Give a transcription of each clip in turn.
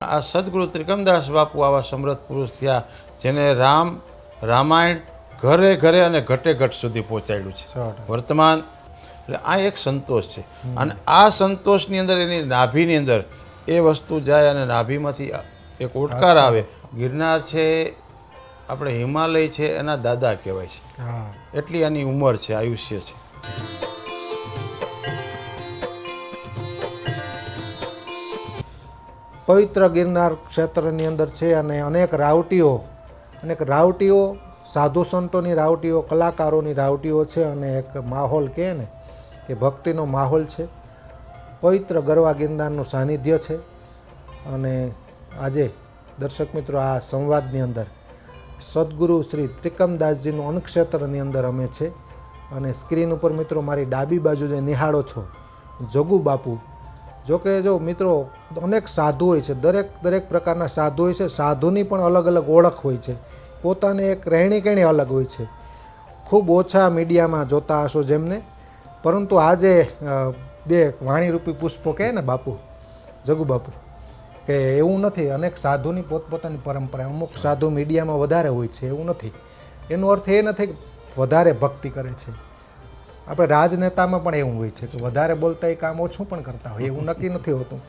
આ સદગુરુ ત્રિકમદાસ બાપુ આવા સમૃદ્ધ પુરુષ થયા જેને રામ રામાયણ ઘરે ઘરે અને ઘટે ઘટ સુધી પહોંચાડ્યું છે. વર્તમાન એટલે આ એક સંતોષ છે. અને આ સંતોષની અંદર એની નાભીની અંદર એ વસ્તુ જાય અને નાભીમાંથી એક ઓટકાર આવે. ગિરનાર છે આપણે હિમાલય છે એના દાદા કહેવાય છે. એટલી એની ઉંમર છે આયુષ્ય છે. પવિત્ર ગિરનાર ક્ષેત્રની અંદર છે અને અનેક રાવટીઓ અનેક રાવટીઓ, સાધુ સંતોની રાવટીઓ, કલાકારોની રાવટીઓ છે અને એક માહોલ કહે ને કે ભક્તિનો માહોલ છે. પવિત્ર ગરવા ગિરનારનું સાનિધ્ય છે અને આજે દર્શક મિત્રો આ સંવાદની અંદર સદગુરુ શ્રી ત્રિકમદાસજીનું અન્નક્ષેત્રની અંદર અમે છે અને સ્ક્રીન ઉપર મિત્રો મારી ડાબી બાજુ જે નિહાળો છો જગુ બાપુ જો કે જો મિત્રો, અનેક સાધુ હોય છે, દરેક દરેક પ્રકારના સાધુ હોય છે, સાધુની પણ અલગ અલગ ઓળખ હોય છે, પોતાની એક રહેણી કહેણી અલગ હોય છે. ખૂબ ઓછા મીડિયામાં જોતા હશો જેમને, પરંતુ આજે બે વાણીરૂપી પુષ્પો કહે ને બાપુ, જગુ બાપુ, કે એવું નથી, અનેક સાધુની પોતપોતાની પરંપરા, અમુક સાધુ મીડિયામાં વધારે હોય છે, એવું નથી. એનો અર્થ એ નથી વધારે ભક્તિ કરે છે. આપણે રાજનેતામાં પણ એવું હોય છે કે વધારે બોલતા એ કામ ઓછું પણ કરતા હોય, એવું નક્કી નથી હોતું.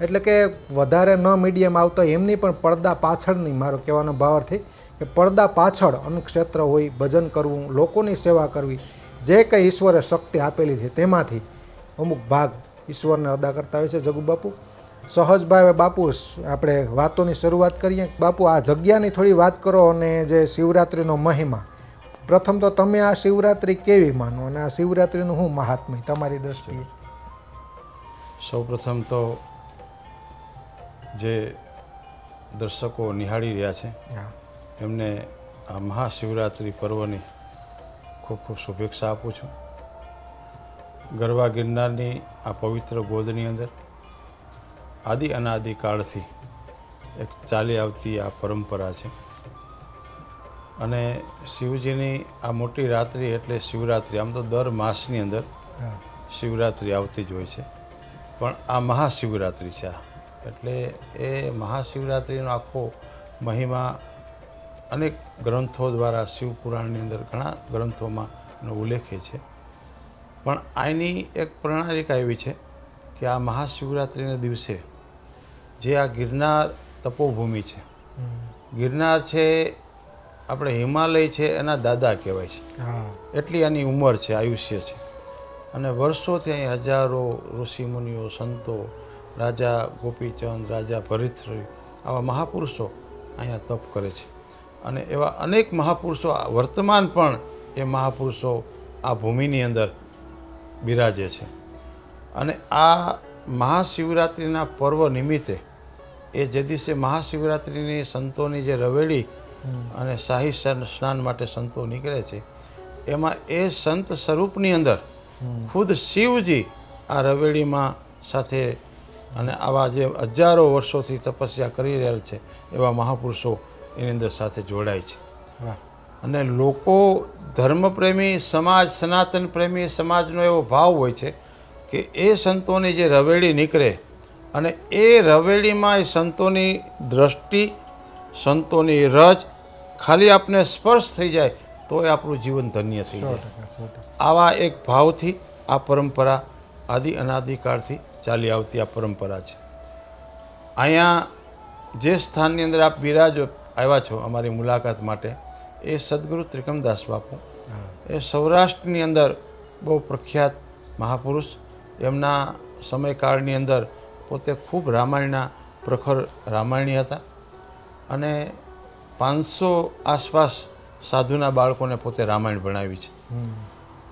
એટલે કે વધારે ન મીડિયામાં આવતા એમની પણ પડદા પાછળની મારો કહેવાનો ભાવાર્થી કે પડદા પાછળ ક્ષેત્ર હોય, ભજન કરવું, લોકોની સેવા કરવી, જે કંઈ ઈશ્વરે શક્તિ આપેલી છે તેમાંથી અમુક ભાગ ઈશ્વરને અદા કરતા હોય છે જગુ બાપુ. સહજ ભાવે બાપુ આપણે વાતોની શરૂઆત કરીએ. બાપુ, આ જગ્યાની થોડી વાત કરો અને જે શિવરાત્રિનો મહિમા પ્રથમ તો તમે આ શિવરાત્રિ કેવી માનો અને આ શિવરાત્રિનું શું મહાત્મ્ય તમારી દ્રષ્ટિએ? સૌપ્રથમ તો જે દર્શકો નિહાળી રહ્યા છે એમને આ મહાશિવરાત્રિ પર્વની ખૂબ ખૂબ શુભેચ્છા આપું છું. ગરવા ગિરનારની આ પવિત્ર ગોદની અંદર આદિ અનાદિ કાળથી એક ચાલી આવતી આ પરંપરા છે. અને શિવજીની આ મોટી રાત્રિ એટલે શિવરાત્રિ આમ તો દર માસની અંદર શિવરાત્રિ આવતી જ હોય છે. પણ આ મહાશિવરાત્રિ છે આ. એટલે એ મહાશિવરાત્રિનો આખો મહિમા અનેક ગ્રંથો દ્વારા શિવપુરાણની અંદર ઘણા ગ્રંથોમાં એનો ઉલ્લેખ છે. પણ આની એક પ્રણાલિકા એવી છે કે આ મહાશિવરાત્રિના દિવસે જે આ ગિરનાર તપોભૂમિ છે. ગિરનાર છે આપણે હિમાલય છે એના દાદા કહેવાય છે. હા. એટલી આની ઉંમર છે આયુષ્ય છે. અને વર્ષોથી અહીં હજારો ઋષિમુનિઓ સંતો રાજા ગોપીચંદ રાજા ભરતશ્રી આવા મહાપુરુષો અહીંયા તપ કરે છે. અને એવા અનેક મહાપુરુષો આ વર્તમાન પણ એ મહાપુરુષો આ ભૂમિની અંદર બિરાજે છે. અને આ મહાશિવરાત્રિના પર્વ નિમિત્તે એ જે દિવસે મહાશિવરાત્રિની સંતોની જે રવેડી અને શાહી સ્નાન માટે સંતો નીકળે છે. એમાં એ સંત સ્વરૂપની અંદર ખુદ શિવજી આ રવેડીમાં સાથે અને આવા જે હજારો વર્ષોથી તપસ્યા કરી રહેલ છે એવા મહાપુરુષો એની અંદર સાથે જોડાય છે. અને લોકો ધર્મપ્રેમી સમાજ સનાતન પ્રેમી સમાજનો એવો ભાવ હોય છે કે એ સંતોની જે રવેડી નીકળે અને એ રવેડીમાં એ સંતોની દ્રષ્ટિ સંતોની રજ ખાલી આપને સ્પર્શ થઈ જાય તો એ આપણું જીવન ધન્ય થઈ જાય. આવા એક ભાવથી આ પરંપરા આદિ અનાદિકાળથી ચાલી આવતી આ પરંપરા છે. અહીંયા જે સ્થાનની અંદર આપ બિરાજો આવ્યા છો અમારી મુલાકાત માટે એ સદગુરુ ત્રિકમદાસ બાપુ. એ સૌરાષ્ટ્રની અંદર બહુ પ્રખ્યાત મહાપુરુષ. એમના સમયકાળની અંદર પોતે ખૂબ રામાયણના પ્રખર રામાયણી હતા. અને પાંચસો આસપાસ સાધુના બાળકોને પોતે રામાયણ ભણાવી છે.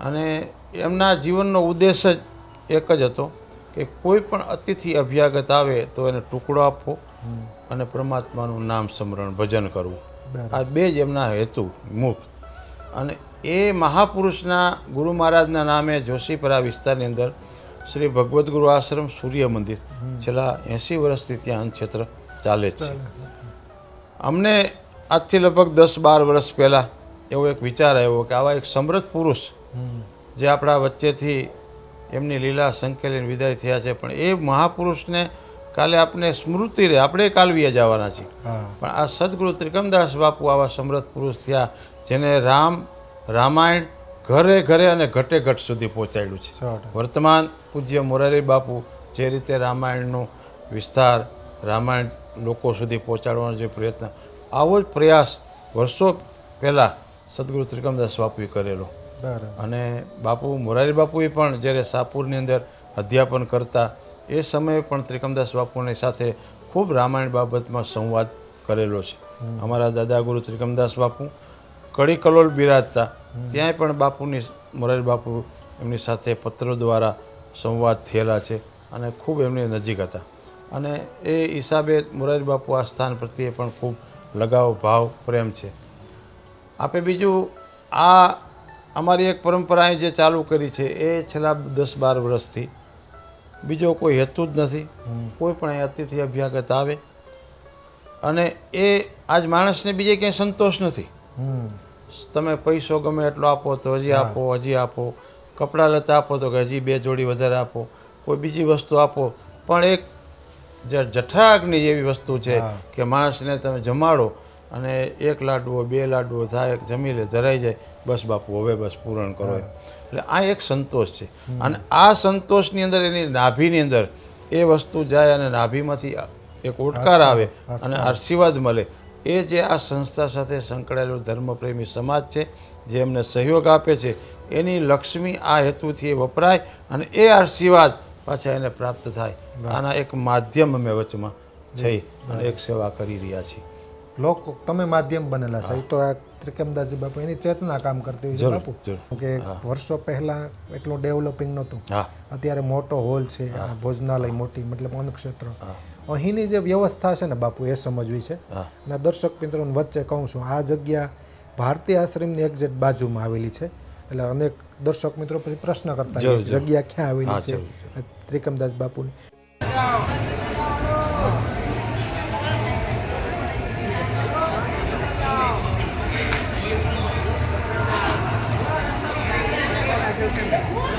અને એમના જીવનનો ઉદ્દેશ જ એક જ હતો કે કોઈ પણ અતિથિ અભ્યાગત આવે તો એને ટુકડો આપવો અને પરમાત્માનું નામ સ્મરણ ભજન કરવું. આ બે જ એમના હેતુ મુખ. અને એ મહાપુરુષના ગુરુ મહારાજના નામે જોશીપરા વિસ્તારની અંદર શ્રી ભગવદ્ ગુરુ આશ્રમ સૂર્ય મંદિર છેલ્લા એંસી વર્ષથી ત્યાં ક્ષેત્ર ચાલે છે. અમને આજથી લગભગ દસ બાર વર્ષ પહેલાં એવો એક વિચાર આવ્યો કે આવા એક સમૃદ્ધ પુરુષ જે આપણા વચ્ચેથી એમની લીલા સંકેલીને વિદાય થયા છે પણ એ મહાપુરુષને કાલે આપણે સ્મૃતિ રહે. આપણે કાલવીએ જવાના છીએ. પણ આ સદગુરુ ત્રિકમદાસ બાપુ આવા સમૃદ્ધ પુરુષ થયા જેને રામ રામાયણ ઘરે ઘરે અને ઘટે ઘટ સુધી પહોંચાડ્યું છે. વર્તમાન પૂજ્ય મોરારી બાપુ જે રીતે રામાયણનો વિસ્તાર રામાયણ લોકો સુધી પહોંચાડવાનો જે પ્રયત્ન આવો જ પ્રયાસ વર્ષો પહેલાં સદગુરુ ત્રિકમદાસ બાપુએ કરેલો. બરાબર. અને બાપુ મોરારી બાપુએ પણ જ્યારે સાપુરની અંદર અધ્યાપન કરતા એ સમયે પણ ત્રિકમદાસ બાપુની સાથે ખૂબ રામાયણ બાબતમાં સંવાદ કરેલો છે. અમારા દાદા ગુરુ ત્રિકમદાસ બાપુ કડી કલોલ બિરાજતા ત્યાંય પણ બાપુની મોરારી બાપુ એમની સાથે પત્રો દ્વારા સંવાદ થયેલા છે અને ખૂબ એમની નજીક હતા. અને એ હિસાબે મોરારી બાપુ આ સ્થાન પ્રત્યે પણ ખૂબ લગાવ ભાવ પ્રેમ છે. આપે બીજું આ અમારી એક પરંપરા જે ચાલુ કરી છે એ છેલ્લા દસ બાર વર્ષથી. બીજો કોઈ હેતુ જ નથી. કોઈ પણ અતિથિ અભ્યાગત આવે. અને એ આજ માણસને બીજે ક્યાંય સંતોષ નથી. તમે પૈસો ગમે એટલો આપો તો હજી આપો હજી આપો. કપડાં લતા આપો તો કે હજી બે જોડી વધારે આપો. કોઈ બીજી વસ્તુ આપો. પણ એક જે જઠરાગ્નિ જેવી વસ્તુ છે કે માણસને તમે જમાડો અને એક લાડવો બે લાડવો થાય જમી લે ધરાઈ જાય બસ બાપુ હવે બસ પૂરણ કરો એટલે આ એક સંતોષ છે. અને આ સંતોષની અંદર એની નાભીની અંદર એ વસ્તુ જાય અને નાભીમાંથી એક ઓટકાર આવે અને આશીર્વાદ મળે. એ જે આ સંસ્થા સાથે સંકળાયેલો ધર્મપ્રેમી સમાજ છે જે એમને સહયોગ આપે છે એની લક્ષ્મી આ હેતુથી વપરાય અને એ આશીર્વાદ પાછા એને પ્રાપ્ત થાય. આના એક માધ્યમ અમે વચમાં જઈ અને એક સેવા કરી રહ્યા છીએ. લોકો તમે માધ્યમ બનેલા છે. તો આ ત્રિકમદાસજી બાપુ એની ચેતના કામ કરતી હોય છે બાપુ. કે વર્ષો પહેલા એટલું ડેવલપિંગ નહોતું. અત્યારે મોટો હોલ છે આ ભોજનાલય મોટી મતલબ અન્નક્ષેત્ર. અહીંની જે વ્યવસ્થા છે ને બાપુ એ સમજવી છે. અને દર્શક મિત્રોને વચ્ચે કહું છું આ જગ્યા ભારતીય આશ્રમની એક્ઝેક્ટ બાજુમાં આવેલી છે. એટલે અનેક દર્શક મિત્રો પછી પ્રશ્ન કરતા જગ્યા ક્યાં આવી છે ત્રિકમદાસ બાપુની Thank